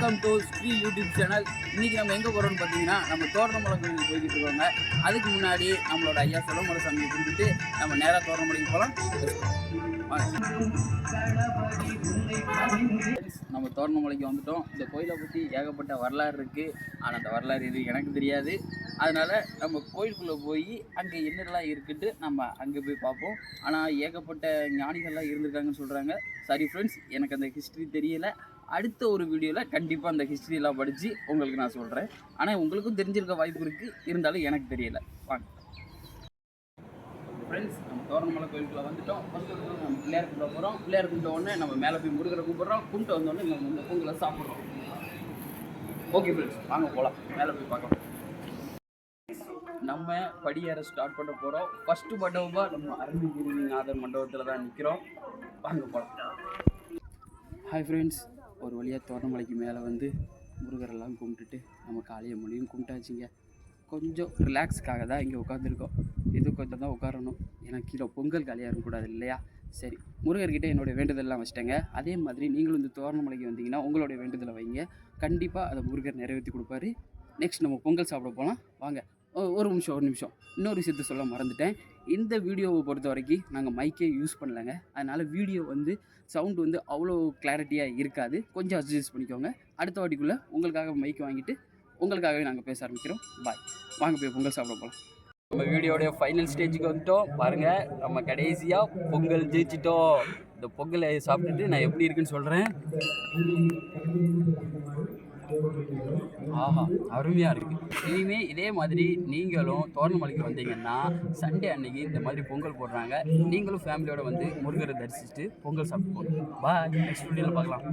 Welcome to Sri YouTube channel. இன்றைக்கி நம்ம எங்கே போகிறோம்னு பார்த்தீங்கன்னா நம்ம தோரணமலை கோயிலுக்கு போய்கிட்டு இருக்கோங்க. அதுக்கு முன்னாடி நம்மளோட ஐயா சொல்லமுறை சாமியை கும்பிட்டு நம்ம நேராக தோரணமலைக்கு போகலாம் நம்ம தோரணமலைக்கு வந்துட்டோம். இந்த கோயிலை பற்றி ஏகப்பட்ட வரலாறு இருக்குது ஆனால் அந்த வரலாறு இது எனக்கு தெரியாது. அதனால் நம்ம கோயிலுக்குள்ளே போய் அங்கே என்னெல்லாம் இருக்குன்ட்டு நம்ம அங்கே போய் பார்ப்போம். ஆனால் ஏகப்பட்ட ஞானிகள்லாம் இருந்திருக்காங்கன்னு சொல்கிறாங்க சாரி ஃப்ரெண்ட்ஸ் எனக்கு அந்த ஹிஸ்ட்ரி தெரியலை. அடுத்த ஒரு வீடியோவில் கண்டிப்பாக அந்த ஹிஸ்ட்ரியெல்லாம் படித்து உங்களுக்கு நான் சொல்கிறேன் ஆனால் உங்களுக்கும் தெரிஞ்சிருக்க வாய்ப்பு இருக்குது இருந்தாலும் எனக்கு தெரியல. வாங்க. ஃப்ரெண்ட்ஸ் நம்ம தோரணமலை கோயிலுக்குள்ள வந்துட்டோம். ஃபஸ்ட்டு நம்ம பிள்ளையார் கும்பிட போகிறோம் பிள்ளையார் கும்பிட்ட உடனே நம்ம மேலே போய் முருகரை கூப்பிட்றோம் கும்பிட்டு வந்தோடனே நம்ம வந்து பொங்கலை சாப்பிட்றோம். ஓகே ஃப்ரெண்ட்ஸ் வாங்க போகலாம் மேலே போய் பார்க்கலாம். நம்ம படியேற ஸ்டார்ட் பண்ண போகிறோம் ஃபஸ்ட்டு மண்டபமாக நம்ம அருணகிரிநாதர் மண்டபத்தில் தான் நிற்கிறோம் வாங்க போகலாம் ஹாய் ஃப்ரெண்ட்ஸ் ஒரு வழியாக தோரணமலைக்கு மேலே வந்து முருகரெல்லாம் கும்பிட்டுட்டு நம்ம காளியம்மனையும் கும்பிட்டாச்சுங்க. கொஞ்சம் ரிலாக்ஸுக்காக தான் இங்கே உட்காந்துருக்கோம் இது கொஞ்சம் தான் உட்காரணும். ஏன்னா கீழே பொங்கல் காலியாக இருக்கக்கூடாது இல்லையா? சரி முருகர்கிட்ட என்னுடைய வேண்டுதல்லாம் வச்சிட்டேங்க. அதே மாதிரி நீங்களும் இந்த தோரணமலைக்கு வந்தீங்கன்னா உங்களுடைய வேண்டுதலை வைங்க. கண்டிப்பாக அதை முருகர் நிறைவேற்றி கொடுப்பாரு. நெக்ஸ்ட் நம்ம பொங்கல் சாப்பிட போகலாம் வாங்க ஒரு நிமிஷம் ஒரு நிமிஷம். இன்னொரு விஷயத்த சொல்ல மறந்துட்டேன். இந்த வீடியோவை பொறுத்த வரைக்கும் நாங்கள் மைக்கே யூஸ் பண்ணலங்க. அதனால் வீடியோ வந்து சவுண்ட் வந்து அவ்வளோ கிளாரிட்டியாக இருக்காது. கொஞ்சம் அட்ஜஸ்ட் பண்ணிக்கோங்க. அடுத்த வாட்டிக்குள்ளே உங்களுக்காக மைக் வாங்கிட்டு உங்களுக்காகவே நாங்கள் பேச ஆரம்பிக்கிறோம். பாய் வாங்க போய் பொங்கல் சாப்பிட போகலாம் நம்ம வீடியோடைய ஃபைனல் ஸ்டேஜுக்கு வந்துட்டோம். பாருங்கள் நம்ம கடைசியாக பொங்கல் ஜெயிச்சிட்டோம். இந்த பொங்கலை சாப்பிட்டுட்டு நான் எப்படி இருக்குன்னு சொல்கிறேன் ஆஹா அருமையாக இருக்குது இனிமே இதே மாதிரி நீங்களும் தோரணமலைக்கு வந்தீங்கன்னா சண்டே அன்னைக்கு இந்த மாதிரி பொங்கல் போடுறாங்க. நீங்களும் ஃபேமிலியோட வந்து முருகரை தரிசிச்சுட்டு பொங்கல் சாப்பிட்டு போகணும் பாய் நெக்ஸ்ட் வீடியோவில் பார்க்கலாம்.